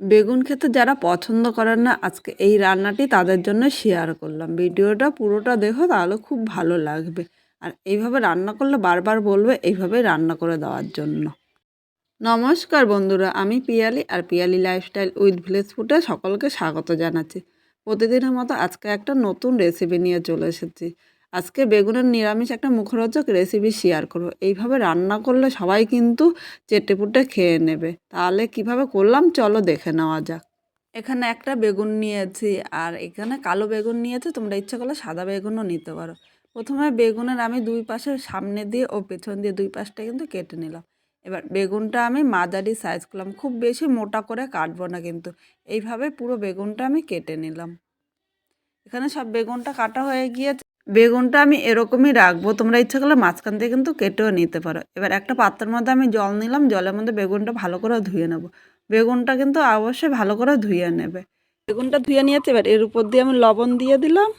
বেগুন খেতে যারা পছন্দ করেন না, আজকে এই রান্নাটি তাদের জন্য শেয়ার করলাম। ভিডিওটা পুরোটা দেখো, তাহলে খুব ভালো লাগবে। আর এইভাবে রান্না করলে বারবার বলবে এইভাবে রান্না করে দেওয়ার জন্য। নমস্কার বন্ধুরা, আমি পিয়ালি আর পিয়ালি লাইফস্টাইল উইথ ভিলেজ ফুডে সকলকে স্বাগত জানাচ্ছি। প্রতিদিনের মতো আজকে একটা নতুন রেসিপি নিয়ে চলে এসেছি। আজকে বেগুনের নিরামিষ একটা মুখরোচক রেসিপি শেয়ার করব। এইভাবে রান্না করলে সবাই কিন্তু চেটেপুটে খেয়ে নেবে। তাহলে কীভাবে করলাম চলো দেখে নেওয়া যাক। এখানে একটা বেগুন নিয়েছি আর এখানে কালো বেগুন নিয়েছি। তোমরা ইচ্ছা করলে সাদা বেগুনও নিতে পারো। প্রথমে বেগুনের আমি দুই পাশে সামনে দিয়ে ও পেছন দিয়ে দুই পাশটা কিন্তু কেটে নিলাম। এবার বেগুনটা আমি মাঝারি সাইজ করলাম। খুব বেশি মোটা করে কাটবো না কিন্তু। এইভাবে পুরো বেগুনটা আমি কেটে নিলাম। এখানে সব বেগুনটা কাটা হয়ে গিয়েছে। বেগুনটা আমি এরকমই রাখব। তোমরা ইচ্ছা করলে মাঝখান থেকে কিন্তু কেটেও নিতে পারো। এবার একটা পাত্রের মধ্যে আমি জল নিলাম, জলের মধ্যে বেগুনটা ভালো করে ধুয়ে নেব। বেগুনটা কিন্তু অবশ্যই ভালো করে ধুয়ে নেবে। বেগুনটা ধুয়ে নিয়েছে, এবার এর উপর দিয়ে আমি লবণ দিয়ে দিলাম।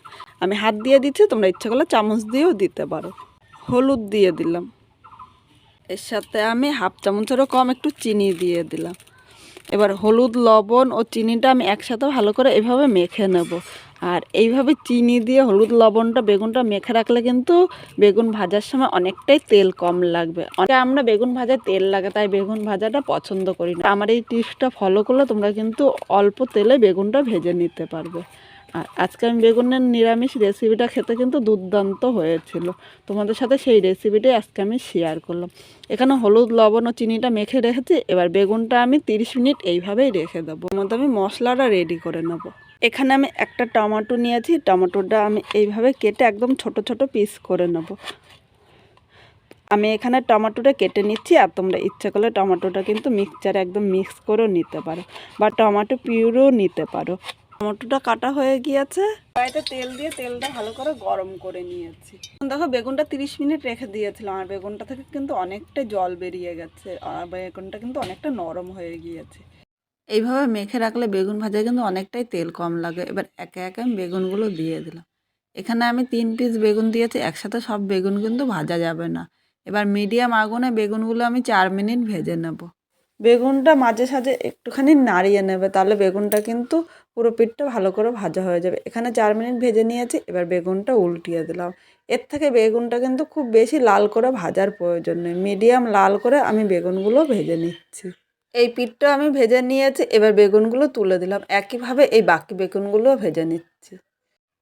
আমি হাত দিয়ে দিচ্ছি, তোমরা ইচ্ছা করলে চামচ দিয়েও দিতে পারো। হলুদ দিয়ে দিলাম। এর সাথে আমি হাফ চামচেরও কম একটু চিনি দিয়ে দিলাম। এবার হলুদ, লবণ ও চিনিটা আমি একসাথে ভালো করে এভাবে মেখে নেব। আর এইভাবে চিনি দিয়ে হলুদ লবণটা, বেগুনটা মেখে রাখলে কিন্তু বেগুন ভাজার সময় অনেকটাই তেল কম লাগবে। আমরা বেগুন ভাজায় তেল লাগে, তাই বেগুন ভাজাটা পছন্দ করি না। আমার এই টিপসটা ফলো করলে তোমরা কিন্তু অল্প তেলে বেগুনটা ভেজে নিতে পারবে। আর আজকে আমি বেগুনের নিরামিষ রেসিপিটা খেতে কিন্তু দুর্দান্ত হয়েছিল। তোমাদের সাথে সেই রেসিপিটাই আজকে আমি শেয়ার করলাম। এখানে হলুদ, লবণ ও চিনিটা মেখে রেখেছি। এবার বেগুনটা আমি তিরিশ মিনিট এইভাবেই রেখে দেবো। মধ্যে আমি মশলাটা রেডি করে নেব। এখানে আমি একটা টমেটো নিয়েছি, টমেটোটা আমি এইভাবে কেটে একদম ছোট ছোট পিস করে নেব। আমি এখানে টমেটোটা কেটে নিচ্ছি আর তোমরা ইচ্ছে করলে টমেটোটা কিন্তু মিক্সচারে একদম মিক্স করেও নিতে পারো বা টমেটো পিউরও নিতে পারো। টমেটোটা কাটা হয়ে গিয়েছে, কড়াইতে তেল দিয়ে তেলটা ভালো করে গরম করে নিয়েছি। দেখো বেগুনটা তিরিশ মিনিট রেখে দিয়েছিলাম, আর বেগুনটা থেকে কিন্তু অনেকটা জল বেরিয়ে গেছে, আর বেগুনটা কিন্তু অনেকটা নরম হয়ে গিয়েছে। এইভাবে মেখে রাখলে বেগুন ভাজায় কিন্তু অনেকটাই তেল কম লাগে। এবার একে একে আমি বেগুনগুলো দিয়ে দিলাম। এখানে আমি তিন পিস বেগুন দিয়েছি, একসাথে সব বেগুন কিন্তু ভাজা যাবে না। এবার মিডিয়াম আগুনে বেগুনগুলো আমি চার মিনিট ভেজে নেব। বেগুনটা মাঝে সাঝে একটুখানি নাড়িয়ে নেবে, তাহলে বেগুনটা কিন্তু পুরো পিঠটা ভালো করে ভাজা হয়ে যাবে। এখানে চার মিনিট ভেজে নিয়েছি, এবার বেগুনটা উল্টিয়ে দিলাম। এর থেকে বেগুনটা কিন্তু খুব বেশি লাল করে ভাজার প্রয়োজন নেই। মিডিয়াম লাল করে আমি বেগুনগুলো ভেজে নিচ্ছি। এই পিঠটা আমি ভেজে নিয়েছি, এবার বেগুনগুলো তুলে দিলাম। একইভাবে এই বাকি বেগুনগুলো ভেজে নিচ্ছি।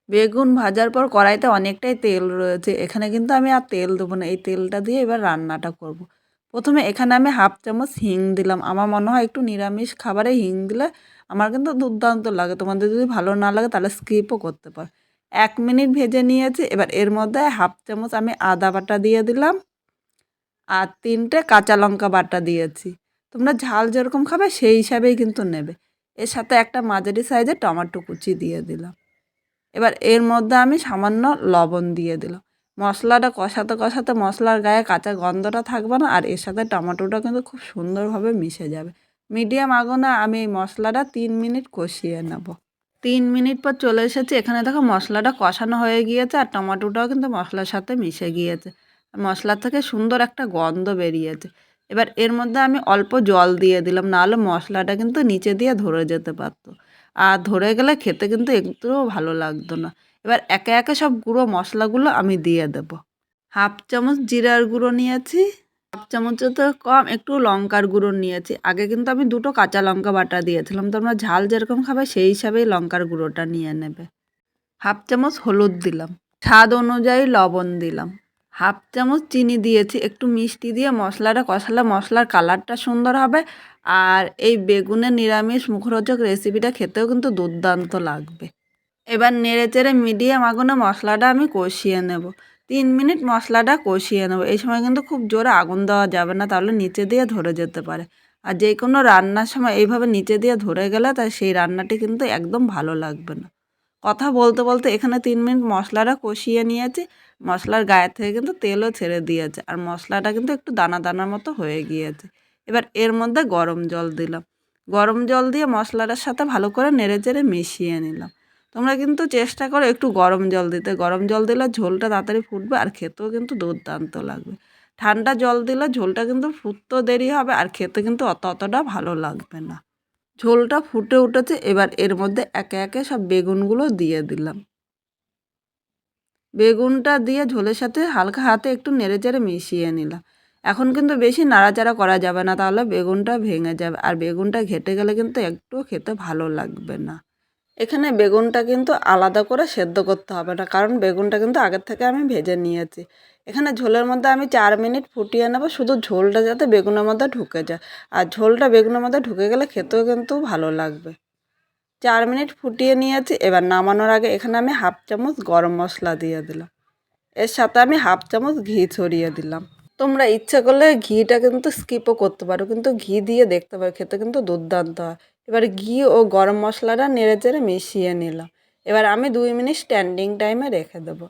বেগুন ভাজার পর কড়াইতে অনেকটাই তেল রয়েছে, এখানে কিন্তু আমি আর তেল দেবো না, এই তেলটা দিয়ে এবার রান্নাটা করব। প্রথমে এখানে আমি হাফ চামচ হিং দিলাম। আমার মনে হয় একটু নিরামিষ খাবারে হিং দিলে আমার কিন্তু দুর্দান্ত লাগে। তোমাদের যদি ভালো না লাগে তাহলে স্কিপও করতে পারো। এক মিনিট ভেজে নিয়েছি, এবার এর মধ্যে হাফ চামচ আমি আদা বাটা দিয়ে দিলাম। আর তিনটে কাঁচা লঙ্কা বাটা দিয়েছি। তোমরা ঝাল যেরকম খাবে সেই হিসাবেই কিন্তু নেবে। এর সাথে একটা মাঝারি সাইজের টমেটো কুচি দিয়ে দিলাম। এবার এর মধ্যে আমি সামান্য লবণ দিয়ে দিলাম। মশলাটা কষাতে কষাতে মশলার গায়ে কাঁচা গন্ধটা থাকবে না আর এর সাথে টমেটোটা কিন্তু খুব সুন্দরভাবে মিশে যাবে। মিডিয়াম আগুনে আমি এই মশলাটা তিন মিনিট কষিয়ে নেব। তিন মিনিট পর চলে এসেছি। এখানে দেখো মশলাটা কষানো হয়ে গিয়েছে আর টমেটোটাও কিন্তু মশলার সাথে মিশে গিয়েছে। মশলা থেকে সুন্দর একটা গন্ধ বেরিয়েছে। এবার এর মধ্যে আমি অল্প জল দিয়ে দিলাম, নাহলে মশলাটা কিন্তু নিচে দিয়ে ধরে যেতে পারতো। আর ধরে গেলে খেতে কিন্তু একটুও ভালো লাগতো না। এবার একে একে সব গুঁড়ো মশলাগুলো আমি দিয়ে দেব। হাফ চামচ জিরার গুঁড়ো নিয়েছি, হাফ চামচের তো কম, একটু লঙ্কার গুঁড়ো নিয়েছি। আগে কিন্তু আমি দুটো কাঁচা লঙ্কা বাটা দিয়েছিলাম, তোমরা ঝাল যেরকম খাবে সেই হিসাবেই লঙ্কার গুঁড়োটা নিয়ে নেবে। হাফ চামচ হলুদ দিলাম, স্বাদ অনুযায়ী লবণ দিলাম। হাফ চামচ চিনি দিয়েছি, একটু মিষ্টি দিয়ে মশলাটা কষালে মশলার কালারটা সুন্দর হবে। আর এই বেগুনের নিরামিষ মুখরোচক রেসিপিটা খেতেও কিন্তু দুর্দান্ত লাগবে। এবার নেড়ে চেড়ে মিডিয়াম আগুনে মশলাটা আমি কষিয়ে নেব। তিন মিনিট মশলাটা কষিয়ে নেব। এই সময় কিন্তু খুব জোরে আগুন দেওয়া যাবে না, তাহলে নিচে দিয়ে ধরে যেতে পারে। আর যে কোনো রান্নার সময় এইভাবে নিচে দিয়ে ধরে গেলে তাই সেই রান্নাটি কিন্তু একদম ভালো লাগবে না। কথা বলতে বলতে এখানে তিন মিনিট মশলাটা কষিয়ে নিয়েছি। মশলার গায়ে থেকে কিন্তু তেলও ছেড়ে দিয়েছে আর মশলাটা কিন্তু একটু দানা দানার মতো হয়ে গিয়েছে। এবার এর মধ্যে গরম জল দিলাম। গরম জল দিয়ে মশলাটার সাথে ভালো করে নেড়ে চেড়ে মিশিয়ে নিলাম। তোমরা কিন্তু চেষ্টা করো একটু গরম জল দিতে। গরম জল দিলে ঝোলটা তাড়াতাড়ি ফুটবে আর খেতেও কিন্তু দুর্দান্ত লাগবে। ঠান্ডা জল দিলে ঝোলটা কিন্তু ফুটতেও দেরি হবে আর খেতে কিন্তু অত অতটা ভালো লাগবে না। ঝোলটা ফুটে উঠেছে, এবার এর মধ্যে একে একে সব বেগুনগুলো দিয়ে দিলাম। বেগুনটা দিয়ে ঝোলের সাথে হালকা হাতে একটু নেড়ে চেড়ে মিশিয়ে নিলাম। এখন কিন্তু বেশি নাড়াচাড়া করা যাবে না, তাহলে বেগুনটা ভেঙে যাবে। আর বেগুনটা ঘেটে গেলে কিন্তু একটু খেতে ভালো লাগবে না। এখানে বেগুনটা কিন্তু আলাদা করে সেদ্ধ করতে হবে না, কারণ বেগুনটা কিন্তু আগের থেকে আমি ভেজে নিয়েছি। এখানে ঝোলের মধ্যে আমি চার মিনিট ফুটিয়ে নেব, শুধু ঝোলটা যাতে বেগুনের মধ্যে ঢুকে যায়। আর ঝোলটা বেগুনের মধ্যে ঢুকে গেলে খেতেও কিন্তু ভালো লাগবে। চার মিনিট ফুটিয়ে নিয়েছি, এবার নামানোর আগে এখানে আমি হাফ চামচ গরম মশলা দিয়ে দিলাম। এর সাথে আমি হাফ চামচ ঘি ছড়িয়ে দিলাম। তোমরা ইচ্ছে করলে ঘিটা কিন্তু স্কিপও করতে পারো, কিন্তু ঘি দিয়ে দেখতে পারো, খেতে কিন্তু দুর্দান্ত হয়। এবার ঘি ও গরম মশলাটা নেড়ে চেড়ে মিশিয়ে নিলাম। এবার আমি দুই মিনিট স্ট্যান্ডিং টাইমে রেখে দেবো।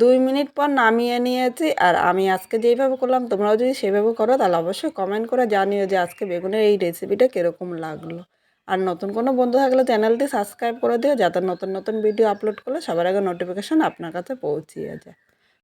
দুই মিনিট পর নামিয়ে নিয়েছি আর আমি আজকে যেইভাবে করলাম, তোমরাও যদি সেভাবে করো, তাহলে অবশ্যই কমেন্ট করে জানিও যে আজকে বেগুনের এই রেসিপিটা কীরকম লাগল। আর নতুন কোনো বন্ধু থাকলে চ্যানেলটি সাবস্ক্রাইব করে দিও, যাতে নতুন নতুন ভিডিও আপলোড করলে সবার আগে নোটিফিকেশান আপনার কাছে পৌঁছিয়ে যায়।